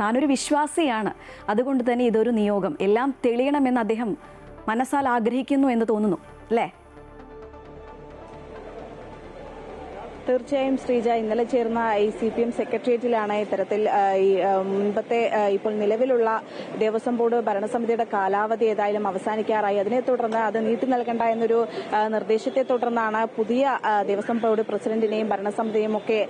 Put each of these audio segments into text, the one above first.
താനൊരു വിശ്വാസിയാണ്. അതുകൊണ്ട് തന്നെ ഇതൊരു നിയോഗം. എല്ലാം തെളിയണമെന്ന് അദ്ദേഹം മനസ്സാൽ ആഗ്രഹിക്കുന്നു എന്ന് തോന്നുന്നു. അല്ലേ? തീർച്ചയായും ശ്രീജ ഇന്നലെ ചേർന്ന ഐ സി പി എം സെക്രട്ടേറിയറ്റിലാണ് ഇത്തരത്തിൽ ഈ മുൻപത്തെ ഇപ്പോൾ നിലവിലുള്ള ദേവസ്വം ബോർഡ് ഭരണസമിതിയുടെ കാലാവധി ഏതായാലും അവസാനിക്കാറായി. അതിനെ തുടർന്ന് അത് നീട്ടി നൽകേണ്ട എന്നൊരു നിർദ്ദേശത്തെ തുടർന്നാണ് പുതിയ ദേവസ്വം ബോർഡ് പ്രസിഡന്റിനെയും ഭരണസമിതിയും ഒക്കെ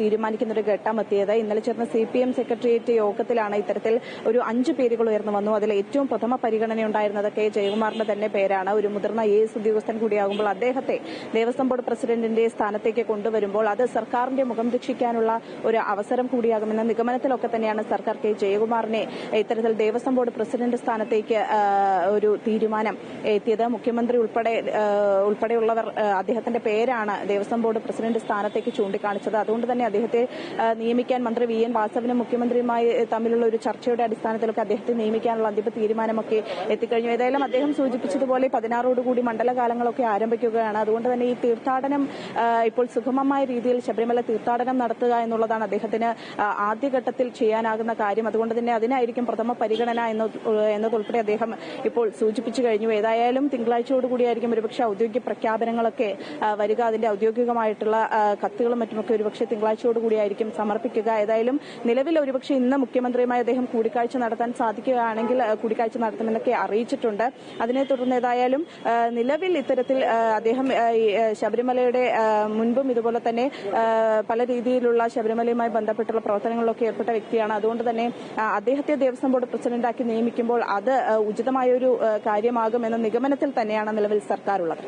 തീരുമാനിക്കുന്ന ഒരു ഘട്ടം എത്തിയത്. ഇന്നലെ ചേർന്ന സി പി എം സെക്രട്ടേറിയറ്റ് യോഗത്തിലാണ് ഇത്തരത്തിൽ ഒരു അഞ്ച് പേരുകൾ ഉയർന്നു വന്നു. അതിൽ ഏറ്റവും പ്രഥമ പരിഗണനയുണ്ടായിരുന്നത് കെ. ജയകുമാറിന്റെ തന്നെ പേരാണ്. ഒരു മുതിർന്ന എ എസ് ഉദ്യോഗസ്ഥൻ കൂടിയാകുമ്പോൾ അദ്ദേഹത്തെ ദേവസ്വം ബോർഡ് പ്രസിഡന്റിന്റെ സ്ഥാനത്തേക്ക് കൊണ്ടുവരുമ്പോൾ അത് സർക്കാരിന്റെ മുഖം രക്ഷിക്കാനുള്ള ഒരു അവസരം കൂടിയാകുമെന്ന നിഗമനത്തിലൊക്കെ തന്നെയാണ് സർക്കാർ കെ ജയകുമാറിനെ ഇത്തരത്തിൽ ദേവസ്വം ബോർഡ് പ്രസിഡന്റ് സ്ഥാനത്തേക്ക് ഒരു തീരുമാനം എത്തിയത്. മുഖ്യമന്ത്രി ഉൾപ്പെടെ ഉൾപ്പെടെയുള്ളവർ അദ്ദേഹത്തിന്റെ പേരാണ് ദേവസ്വം ബോർഡ് പ്രസിഡന്റ് സ്ഥാനത്തേക്ക് ചൂണ്ടിക്കാണിച്ചത്. അതുകൊണ്ട് തന്നെ അദ്ദേഹത്തെ നിയമിക്കാൻ മന്ത്രി വി. എൻ. വാസവനും മുഖ്യമന്ത്രിയുമായി തമ്മിലുള്ള ഒരു ചർച്ചയുടെ അടിസ്ഥാനത്തിലൊക്കെ അദ്ദേഹത്തെ നിയമിക്കാനുള്ള അന്തിമ തീരുമാനമൊക്കെ എത്തിക്കഴിഞ്ഞു. ഏതായാലും അദ്ദേഹം സൂചിപ്പിച്ചതുപോലെ പതിനാറോടുകൂടി മണ്ഡലകാലങ്ങളൊക്കെ ആരംഭിക്കുകയാണ്. അതുകൊണ്ട് തന്നെ ഈ തീർത്ഥാടനം ഇപ്പോൾ സുഗമമായ രീതിയിൽ ശബരിമല തീർത്ഥാടനം നടത്തുക എന്നുള്ളതാണ് അദ്ദേഹത്തിന് ആദ്യഘട്ടത്തിൽ ചെയ്യാനാകുന്ന കാര്യം. അതുകൊണ്ട് തന്നെ അതിനായിരിക്കും പ്രഥമ പരിഗണന എന്നത് എന്നതുൾപ്പെടെ അദ്ദേഹം ഇപ്പോൾ സൂചിപ്പിച്ചു കഴിഞ്ഞു. ഏതായാലും തിങ്കളാഴ്ചയോടുകൂടിയായിരിക്കും ഒരുപക്ഷെ ഔദ്യോഗിക പ്രഖ്യാപനങ്ങളൊക്കെ വരിക. അതിന്റെ ഔദ്യോഗികമായിട്ടുള്ള കത്തുകളും മറ്റുമൊക്കെ ഒരുപക്ഷെ തിങ്കളാഴ്ചയോടുകൂടിയായിരിക്കും സമർപ്പിക്കുക. ഏതായാലും നിലവിൽ ഒരുപക്ഷെ ഇന്ന് മുഖ്യമന്ത്രിയുമായി അദ്ദേഹം കൂടിക്കാഴ്ച നടത്താൻ സാധിക്കുകയാണെങ്കിൽ കൂടിക്കാഴ്ച നടത്തുമെന്നൊക്കെ അറിയിച്ചിട്ടുണ്ട്. അതിനെ തുടർന്ന് ഏതായാലും നിലവിൽ ഇത്തരത്തിൽ അദ്ദേഹം ശബരിമലയുടെ മുൻപും ഇതുപോലെ തന്നെ പല രീതിയിലുള്ള ശബരിമലയുമായി ബന്ധപ്പെട്ടുള്ള പ്രവർത്തനങ്ങളിലൊക്കെ ഏർപ്പെട്ട വ്യക്തിയാണ്. അതുകൊണ്ട് തന്നെ അദ്ദേഹത്തെ ദേവസ്വം ബോർഡ് പ്രസിഡന്റാക്കി നിയമിക്കുമ്പോൾ അത് ഉചിതമായ ഉചിതമായൊരു കാര്യമാകും കാര്യമാകുമെന്ന നിഗമനത്തിൽ തന്നെയാണ് നിലവിൽ സർക്കാർ ഉള്ളത്